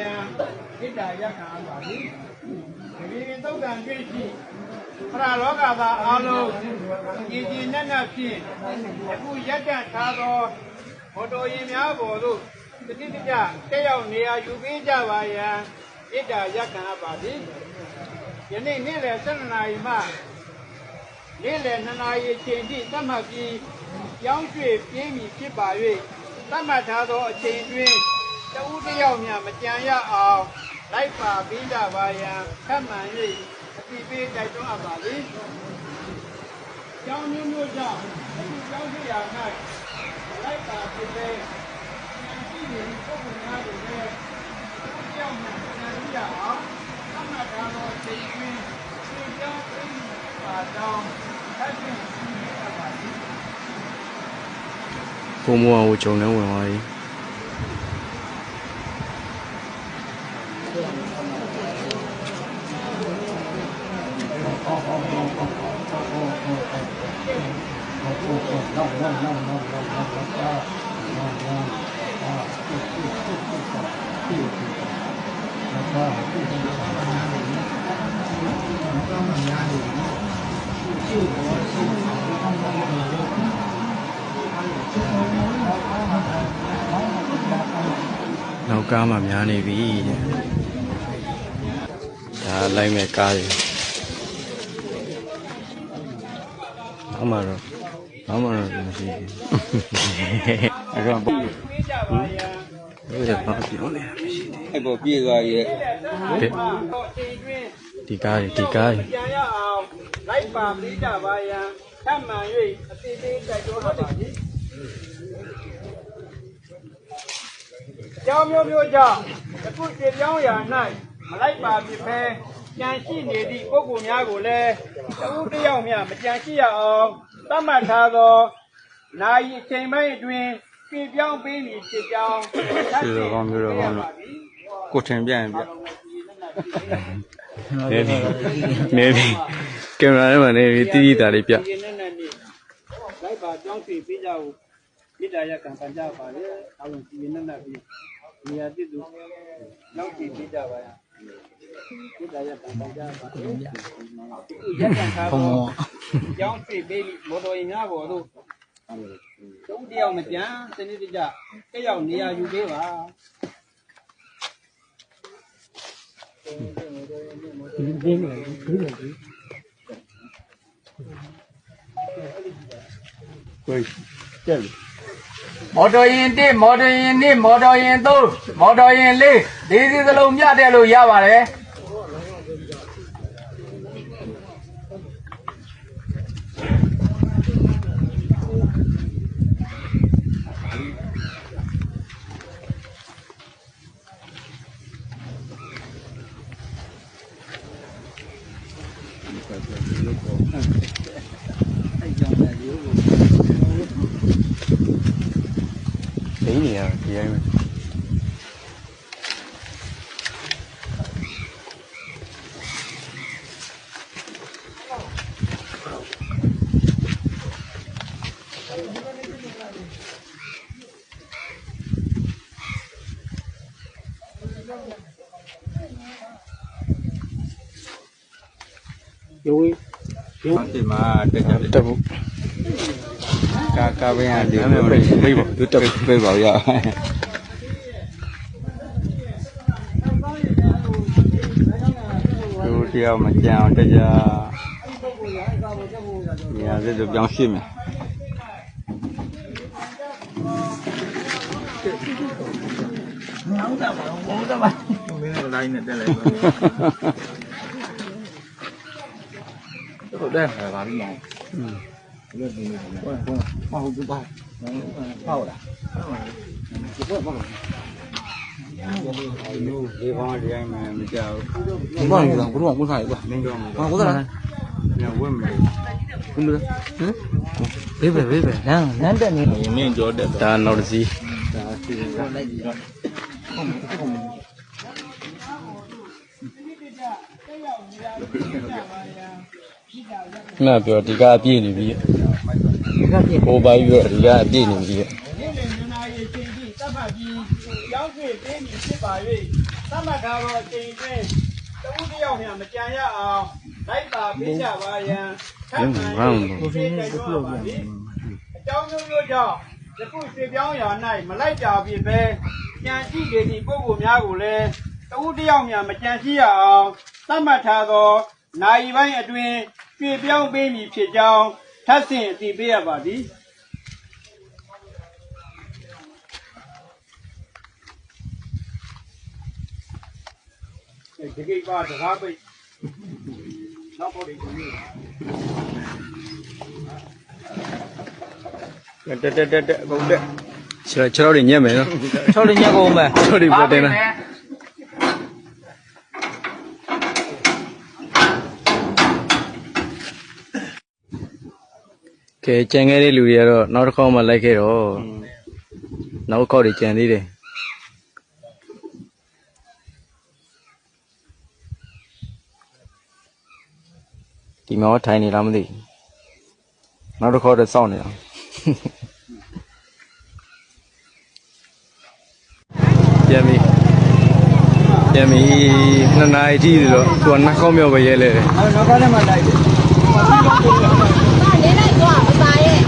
ယံဣတ္တယက္ခံပါတိဒီဒီသုတ်တံပြည့်ရှိပရလောကသားအလုံးကြည်ကြည်နက်နက်ဖြင့်အခုရက်တန့်ထားသောဘောတော်ရင်များပေါ်သို့တတိတကြတက်ရောက်နေရာယူပေးကြပါယံဣတ္တယက္ခံပါတိယနေ့နေ့လယ်7နာရီမှနေ့လယ်2နာရီချိန်ထိသတ်မှတ်ပြီးကြောင်းရွှေ့ပြင်းပြီဖြစ်ပါ၍သတ်မှတ်ထားသောအချိန်တွင် တဦးတစ်ယောက်များမကြံရအောင်လိုက်ပါပြီးကြပါရန်ခက်မှန်၍အတိပေးတိုက်တွန်းအပ်ပါသည်။ကျောင်းမျိုးမျိုးကြောင့်အခုကျောင်းရှိရာ၌လိုက်ပါဖြစ်တဲ့ဉာဏ်ရှိတဲ့ပုဂ္ဂိုလ်များတွေလည်းတစ်ယောက်များကြံရအောင်သတ်မှတ်ထားသောချိန်တွင်ဒီကျောင်းပြည့်ပါတော့ခက်မှန်ပြီးအပ်ပါသည်ဘုံမောကိုဂျုံနဲ့ဝင်သွားပြီ နောက်ကားမှများနေပြီတဲ့ဒါလိုက်မဲ့ကားတွေ အမှတော့အမှတော့မရှိဘူးအဲ့တော့ဘုပေးကြပါရန်ရားဘာပြောလဲမရှိသေးအဲ့ပေါ်ပြေးသွားရဲ့လိုက်ပါတော့ချိန်တွင်ဒီကားတွေဒီကားတွေကြံရအောင်လိုက်ပါပြီးကြပါရန်ထပ်မံ၍အသေးသေးတိုက်တွန်းပါသည်ကြောင်းမျိုးမျိုးကြောင့်အခုခြေပြောင်းရာ၌မလိုက်ပါဖြစ်ဖဲ ကြံရှိနေသည့်ပုဂ္ဂိုလ်များကိုလည်းတဦးတစ်ယောက်မျှမကြံရှိရအောင်သတ်မှတ်ထားသောနာယီအချိန်ပိုင်းအတွင်းပြေပြောင်းပေးမည်ဖြစ်ကြောင်းဒီလိုကောင်းမျိုးတော့ကောင်းတော့ကိုထင်ပြန်ပြနေပြီနေပြီကင်မရာထဲမှာနေပြီတီးတီးတာလေးပြဒီနေ့နဲ့နေ့လိုက်ပါကြောင်းစီပေးကြဖို့မိတာရကံပန်ကြပါလေအဝင်ဒီနေ့နဲ့ပြီးနေရာတိတူနောက်စီပေးကြပါရမိတာရကံပန်ကြပါလေ ရက်ကံထားတော့ကြောင်းစီပေးပြီးမော်တော်ရင်များပေါ်တို့တုံးတယောက်မကြမ်းစနစ်တကျတက်ရောက်နေရာယူပေးပါ မော်တော်ယာဉ်1မော်တော်ယာဉ်2မော်တော်ယာဉ်3မော်တော်ယာဉ်4လေးစီးစလုံးမြတ်တယ်လို့ရပါတယ် ဒိန်းနေရဒီတိုင်းပဲဒီမှာတ က်ကြတက်ဖို့ကာကာပင်းရဒီဒါပေမဲ့ပြိတ်ပါသူတက်ဖို့ပြေးပါရတို့တရားမကြအောင်တက်ကြနေရာစစ်တို့ပြောင်းရှင်းမယ်ဟုတ်တယ်ပါပြီမောင်ဟုတ်တယ်ဟုတ်တယ် ဟောဟုတ်ပြီပါဟုတ်လားဒီကောင်ဒီတိုင်းမှမကြောက်ဘာလဲဘုရားဘုရားကွာမင်းတို့မဘာဟုတ်လားညဝက်မယ်ဘုရားဟမ်ဘေးပဲဘေးပဲနန်းနန်းတက်နေမင်းကြောတက်ဒါနောက်တစ်စီးဒါစီလိုက်ပြီးတော့ ခဏပြောဒီကားအပြည့်နေပြီကပြည့်ဟိုပါပြီးတော့ဒီကားအပြည့်နေပြီနေ့လည်နာရီချိန်ထိတပ်မှတ်ပြီးကြောင်းရွှေ့ပေးမည်ဖြစ်ပါ၍သတ်မှတ်ထားသောအချိန်အတွင်းတဦးတစ်ယောက်များမကြံရအောင်လိုက်ပါပေးကြပါရန်ထပ်မံရေးပေးကြတော့ပါသည်အကြောင်းမျိုးမျိုးကြောင့်ယခုရွှေပြောင်းရာ၌မလိုက်ကြဖြစ်ပဲကြံရှိနေသည့်ပုဂ္ဂိုလ်များကိုလည်းတဦးတစ်ယောက်များမကြံရှိရအောင်သတ်မှတ်ထားသော နိုင်ပိုင်းအတွင်းရွှေပြောင်းပေးမည်ဖြစ်ကြောင်းထပ်ဆင့်အတည်ပေးရပါသည်ဒီကိပါတကားပိတ်နောက်ပေါ်ဒီကိုတက်တက်တက်တက်ဘုံတက်ခြေခြေတော့တွေညက်မယ်နော်ချောက်လေးညက်ကုန်မယ်ခြေတော့တွေပေါ်တင်လာ ကဲကြံခဲ့တဲ့လူတွေကတော့နောက်တစ်ခေါက်မှလိုက်ခဲ့တော့နောက်တစ်ခေါက်တွေကြံသေးတယ်ဒီမှာထိုင်နေလားမသိဘူးနောက်တစ်ခေါက်တော့စောင့်နေတာပြန်ပြီပြန်ပြီနှစ်နာရီကြည့်တယ်တော့သူကနှစ်ခေါက်မြောက်ပဲရဲလဲတယ်အဲနောက်ကလည်းမလိုက်ဘူးနေလိုက်တော့အပါရဲ့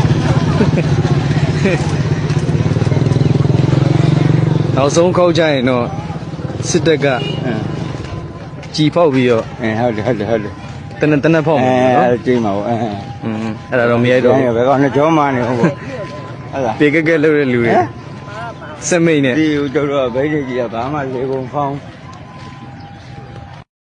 နောက်ဆုံးခောက်ကြရင်တော့စစ်တပ်ကကြည်ဖောက်ပြီးတော့အဲဟုတ်တယ်ဟုတ်တယ်ဟုတ်တယ်တနက်တနက်ဖောက်မှာအဲနော်အဲ့ကျိမ့်ပါဘောအဲอืมအဲ့ဒါတော့မရိုက်တော့ဘူးဘယ်ကောင်နှစ်ကြောမှနေဟုတ်ဘောဟုတ်လားပေကက်ကက်လုပ်တဲ့လူတွေစက်မိတ်နဲ့ဒီဦးတို့တော့ဘိတ်ကြီးကဘာမှလေကုန်ဖောင်း